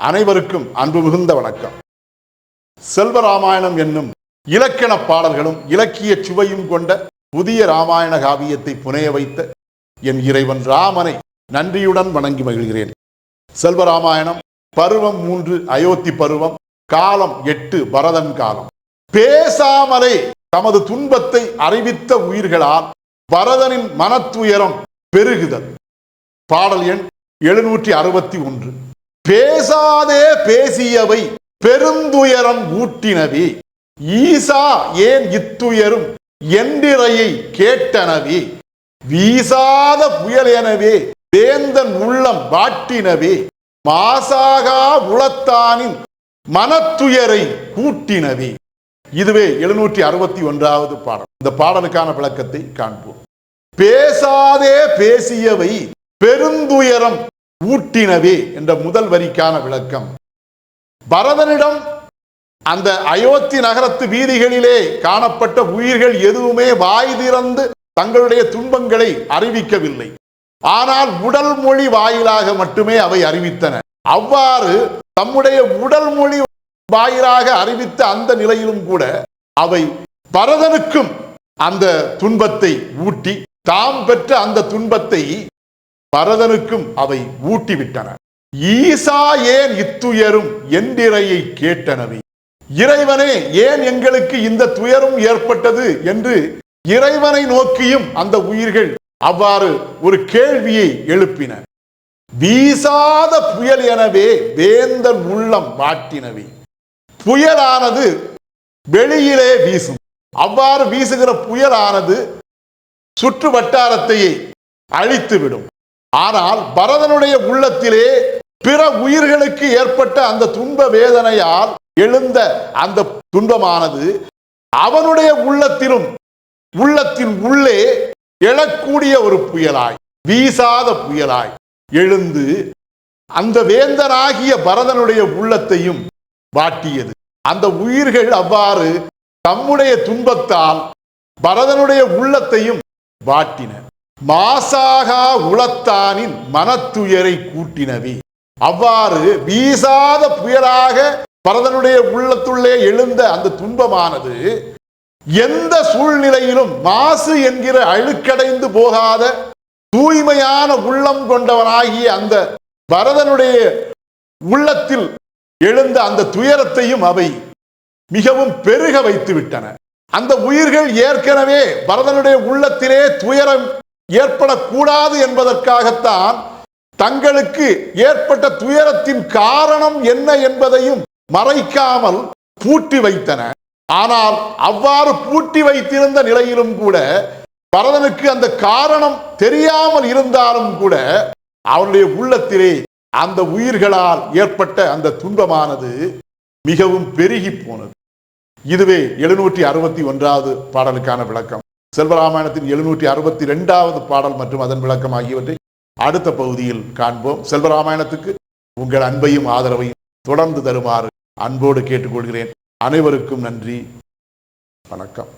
அனைவருக்கும் அன்பு மிகுந்த வணக்கம். செல்வராமாயணம் என்னும் இலக்கண பாடல்களும் இலக்கிய சுவையும் கொண்ட புதிய ராமாயண காவியத்தை புனைய வைத்த என் இறைவன் ராமனை நன்றியுடன் வணங்கி மகிழ்கிறேன். செல்வராமாயணம் பருவம் மூன்று அயோத்தி பருவம் காலம் எட்டு பரதன் காலம். பேசாமலே தமது துன்பத்தை அறிவித்த உயிர்களால் பரதனின் மனத்துயரம் பெருகுதல். பாடல் எண் எழுநூற்றி அறுபத்தி ஒன்று. பேசாதே பேசியவை பெருந்துயரம் ஊட்டினவி. ஈசா ஏன் இத்துயரும் என்றிரையை கேட்டனவி. வீசாத புயல் எனவே வேந்தன் உள்ளம் வாட்டினவே. மாசாகா உளத்தானின் மனத்துயரை கூட்டினவே. இதுவே எழுநூற்றி அறுபத்தி ஒன்றாவது பாடல். இந்த பாடலுக்கான விளக்கத்தை காண்போம். பேசாதே பேசியவை பெருந்துயரம் ஊட்டினவே என்ற முதல் வரிக்கான விளக்கம். பரதனிடம் அந்த அயோத்தி நகரத்து வீதிகளிலே காணப்பட்ட உயிர்கள் எதுவுமே வாய் திறந்து தங்களுடைய துன்பங்களை அறிவிக்கவில்லை. ஆனால் உடல் மொழி வாயிலாக மட்டுமே அவை அறிவித்தன. அவ்வாறு தம்முடைய உடல் மொழி வாயிலாக அறிவித்த அந்த நிலையிலும் கூட அவை பரதனுக்கும் அந்த துன்பத்தை ஊட்டி தாம் பெற்ற அந்த துன்பத்தை பரதனுக்கும் அவை ஊட்டிவிட்டன. ஈசா ஏன் இத்துயரும் என்றிரையை கேட்டனவே? இறைவனே ஏன் எங்களுக்கு இந்த துயரும் ஏற்பட்டது என்று இறைவனை நோக்கியும் அந்த உயிர்கள் அவ்வாறு ஒரு கேள்வியை எழுப்பின. வீசாத புயல் எனவே வேந்தன் உள்ளம் வாட்டினவே. புயலானது வெளியிலே வீசும். அவ்வாறு வீசுகிற புயலானது சுற்று வட்டாரத்தையே அழித்துவிடும். ஆனால் பரதனுடைய உள்ளத்திலே பிற உயிர்களுக்கு ஏற்பட்ட அந்த துன்ப வேதனையால் எழுந்த அந்த துன்பமானது அவனுடைய உள்ளத்திலும் உள்ளத்தின் உள்ளே எழக்கூடிய ஒரு புயலாய் வீசாத புயலாய் எழுந்து அந்த வேந்தனாகிய பரதனுடைய உள்ளத்தையும் வாட்டியது. அந்த உயிர்கள் அவ்வாறு தம்முடைய துன்பத்தால் பரதனுடைய உள்ளத்தையும் வாட்டின. மாசாகா உளத்தானின் மனத்துயரை கூட்டினவே. அவ்வாறு வீசாத புயலாக பரதனுடைய உள்ளத்துள்ளே எழுந்த அந்த துன்பமானது எந்த சூழ்நிலையிலும் மாசு என்கிற அழுக்கடைந்து போகாத தூய்மையான உள்ளம் கொண்டவனாகிய அந்த பரதனுடைய உள்ளத்தில் எழுந்த அந்த துயரத்தையும் அவை மிகவும் பெருக வைத்து விட்டன அந்த உயிர்கள் ஏற்கனவே பரதனுடைய உள்ளத்திலே துயரம் ஏற்படக்கூடாது என்பதற்காகத்தான் தங்களுக்கு ஏற்பட்ட துயரத்தின் காரணம் என்ன என்பதையும் மறைக்காமல் பூட்டி வைத்தன. ஆனால் அவ்வாறு பூட்டி வைத்திருந்த நிலையிலும் கூட பரதனுக்கு அந்த காரணம் தெரியாமல் இருந்தாலும் கூட அவனுடைய உள்ளத்திலே அந்த உயிர்களால் ஏற்பட்ட அந்த துன்பமானது மிகவும் பெருகி போனது. இதுவே எழுநூற்றி அறுபத்தி ஒன்றாவது பாடலுக்கான விளக்கம். செல்வராமாயணத்தின் எழுநூற்றி அறுபத்தி ரெண்டாவது பாடல் மற்றும் அதன் விளக்கம் ஆகியவற்றை அடுத்த பகுதியில் காண்போம். செல்வராமாயணத்துக்கு உங்கள் அன்பையும் ஆதரவையும் தொடர்ந்து தருமாறு அன்போடு கேட்டுக்கொள்கிறேன். அனைவருக்கும் நன்றி. வணக்கம்.